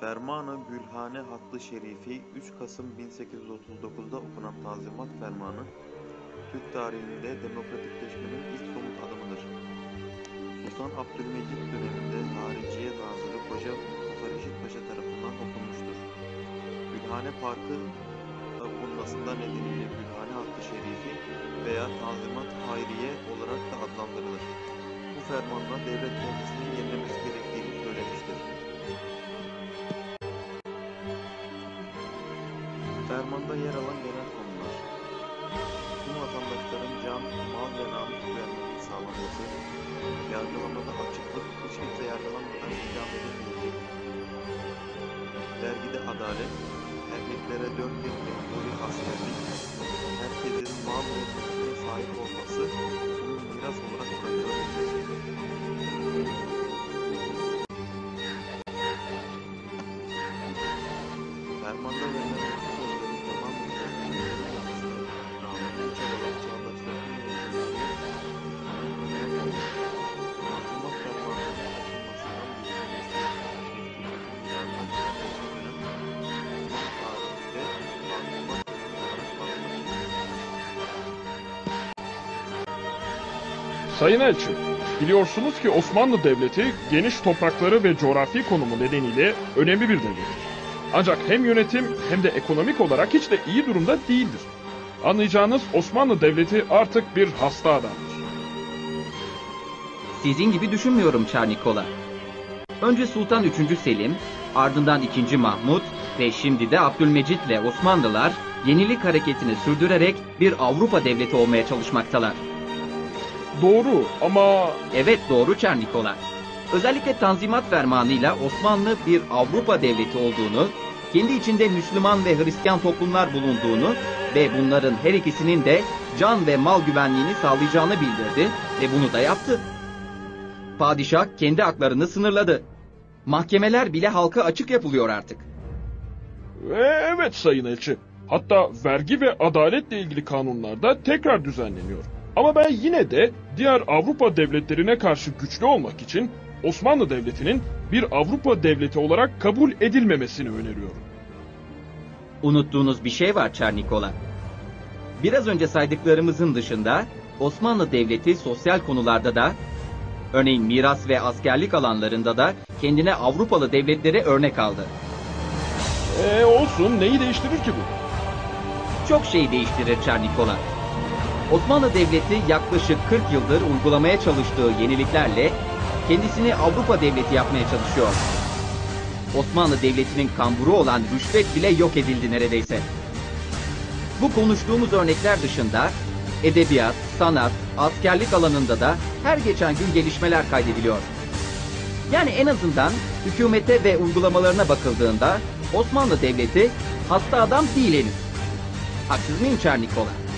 Fermanı Gülhane Hattı Şerifi 3 Kasım 1839'da okunan Tanzimat Fermanı, Türk tarihinde demokratikleşmenin ilk somut adımıdır. Sultan Abdülmecit döneminde Hariciye Nazırı Koca Mustafa Reşit Paşa tarafından okunmuştur. Gülhane Parkı da bulunmasında nedeniyle Gülhane Hattı Şerifi veya Tanzimat Hayriye olarak da adlandırılır. Bu fermanla devlet kendisini yenilemesi Fermanda yer alan genel konular. Tüm vatandaşların can, mal ve namus güvenliğinin sağlanması, yargılamada açıklık, hiç kimse yargılanmadan idam edilmeyecek, vergide adalet, erkeklere dört yıl memuri askerlik, Sayın Elçi, biliyorsunuz ki Osmanlı Devleti geniş toprakları ve coğrafi konumu nedeniyle önemli bir devlettir. Ancak hem yönetim hem de ekonomik olarak hiç de iyi durumda değildir. Anlayacağınız Osmanlı Devleti artık bir hasta adamdır. Sizin gibi düşünmüyorum Çarnikola. Önce Sultan 3. Selim, ardından 2. Mahmut ve şimdi de Abdülmecit ile Osmanlılar yenilik hareketini sürdürerek bir Avrupa devleti olmaya çalışmaktalar. Doğru ama Evet doğru Çernikola. Özellikle Tanzimat Fermanı'yla Osmanlı bir Avrupa devleti olduğunu, kendi içinde Müslüman ve Hristiyan toplumlar bulunduğunu ve bunların her ikisinin de can ve mal güvenliğini sağlayacağını bildirdi ve bunu da yaptı. Padişah kendi haklarını sınırladı. Mahkemeler bile halka açık yapılıyor artık. Ve evet Sayın Elçi. Hatta vergi ve adaletle ilgili kanunlar da tekrar düzenleniyor. Ama ben yine de diğer Avrupa devletlerine karşı güçlü olmak için Osmanlı Devleti'nin bir Avrupa devleti olarak kabul edilmemesini öneriyorum. Unuttuğunuz bir şey var Çernikola. Biraz önce saydıklarımızın dışında Osmanlı Devleti sosyal konularda da örneğin miras ve askerlik alanlarında da kendine Avrupalı devletlere örnek aldı. Ee olsun neyi değiştirir ki bu? Çok şey değiştirir Çernikola. Osmanlı Devleti yaklaşık 40 yıldır uygulamaya çalıştığı yeniliklerle kendisini Avrupa devleti yapmaya çalışıyor. Osmanlı Devleti'nin kamburu olan rüşvet bile yok edildi neredeyse. Bu konuştuğumuz örnekler dışında edebiyat, sanat, askerlik alanında da her geçen gün gelişmeler kaydediliyor. Yani en azından hükümete ve uygulamalarına bakıldığında Osmanlı Devleti hasta adam değil henüz. Haksız mıyım Çernikola?